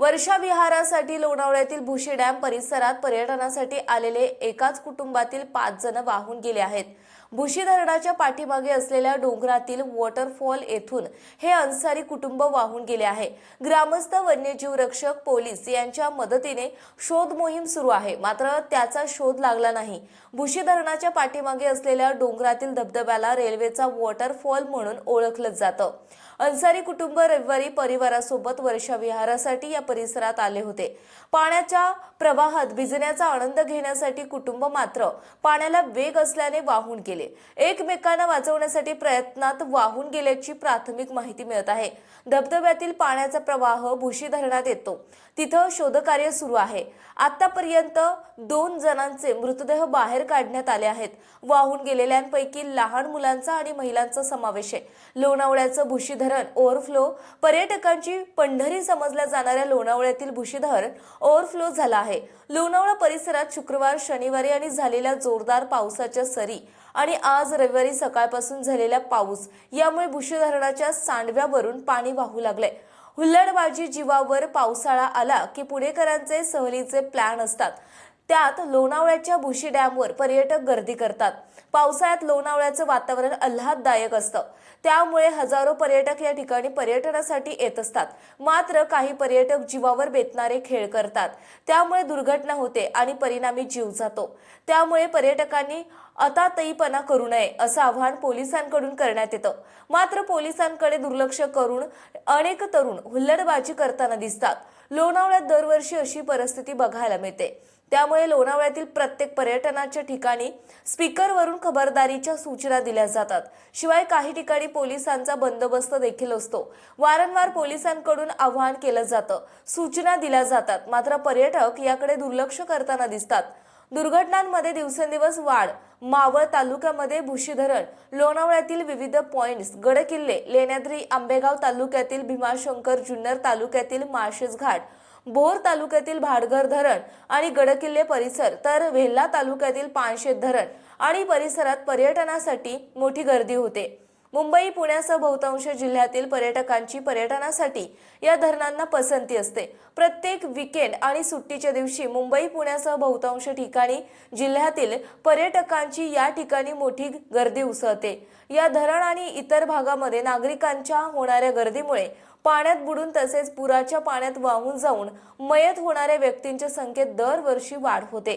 वर्षा विहारासाठी लोणावळ्यातील Bhushi dam परिसरात पर्यटनासाठी आलेले एकाच कुटुंबातील पाच जण वाहून गेले आहेत. भुशी धरणाच्या पाठीमागे असलेल्या डोंगरातील वॉटरफॉल येथून हे अन्सारी कुटुंब वाहून गेले आहे. ग्रामस्थ वन्यजीव रक्षक पोलीस यांच्या मदतीने शोध मोहीम सुरू आहे. मात्र त्याचा शोध लागला नाही. भुशी धरणाच्या पाठीमागे असलेल्या डोंगरातील धबधब्याला रेल्वेचा वॉटरफॉल म्हणून ओळखलं जातं. अन्सारी कुटुंब रविवारी परिवारासोबत वर्षा विहारासाठी या परिसरात आले होते. पाण्याच्या प्रवाहात भिजण्याचा आनंद घेण्यासाठी कुटुंब मात्र पाण्याला वेग असल्याने वाहून गेले. एकमेकांना वाचवण्यासाठी प्रयत्नात वाहून गेल्याची प्राथमिक माहिती मिळत आहे. धबधब्यातील पाण्याचा प्रवाह भुशी धरणात येतो. तिथं शोधकार्य सुरू आहे. आतापर्यंत दोन जणांचे मृतदेह बाहेर काढण्यात आले आहेत. वाहून गेलेल्यांपैकी लहान मुलांचा आणि महिलांचा समावेश आहे. लोणावळ्याचं भुशी धरण ओव्हरफ्लो पर्यटकांची पंढरी समजल्या जाणाऱ्या लोणावळ्यातील भुशी धरण ओव्हरफ्लो झाला आहे. लोणावळा परिसरात शुक्रवार शनिवारी आणि झालेल्या जोरदार पावसाच्या सरी आणि आज रविवारी सकाळपासून झालेला पाऊस यामुळे भुशी धरणाच्या सांडव्यावरून पाणी वाहू लागले हुल्लडबाजी जीवावर पावसाळा आला की पुणेकरांचे सहलीचे प्लॅन असतात. त्यात लोणावळ्याच्या भुशी डॅमवर पर्यटक गर्दी करतात. पावसाळ्यात लोणावळ्याचं वातावरण आल्हाददायक असतं. त्यामुळे हजारो पर्यटक या ठिकाणी पर्यटनासाठी येत असतात. मात्र काही पर्यटक जीवावर बेतणारे खेळ करतात. त्यामुळे दुर्घटना होते आणि परिणामी जीव जातो. त्यामुळे पर्यटकांनी अतातईपणा करू नये असं आवाहन पोलिसांकडून करण्यात येतं. मात्र पोलिसांकडे दुर्लक्ष करून अनेक तरुण हुल्लडबाजी करताना दिसतात. लोणावळ्यात दरवर्षी अशी परिस्थिती बघायला मिळते. त्यामुळे लोणावळ्यातील प्रत्येक पर्यटनाच्या ठिकाणी स्पीकरवरून खबरदारीच्या सूचना दिल्या जातात. शिवाय काही ठिकाणी पोलिसांचा बंदोबस्त देखील असतो. वारंवार पोलिसांकडून आवाहन केलं जातं. सूचना दिल्या जातात. मात्र पर्यटक याकडे दुर्लक्ष करताना दिसतात. दुर्घटनांमध्ये दिवसेंदिवस वाढ. मावळ तालुक्यामध्ये भुशी धरण लोणावळ्यातील विविध पॉइंट्स गडकिल्ले लेण्याद्री आंबेगाव तालुक्यातील भीमाशंकर जुन्नर तालुक्यातील माळशेज घाट. भोर तालुक्यातील भाडघर धरण आणि गडकिल्ले परिसर तर वेल्हा तालुक्यातील पानशेत धरण आणि परिसरात पर्यटनासाठी मोठी गर्दी होते. मुंबई पुण्यासह बहुतांश जिल्ह्यातील पर्यटकांची पर्यटनासाठी या धरणांना पसंती असते. प्रत्येक विकेंड आणि सुट्टीच्या दिवशी मुंबई पुण्यासह बहुतांश ठिकाणी जिल्ह्यातील पर्यटकांची या ठिकाणी मोठी गर्दी उसळते. या धरण आणि इतर भागामध्ये नागरिकांच्या होणाऱ्या गर्दीमुळे पाण्यात बुडून तसेच पुराच्या पाण्यात वाहून जाऊन मयत होणाऱ्या व्यक्तींच्या संख्येत दरवर्षी वाढ होते.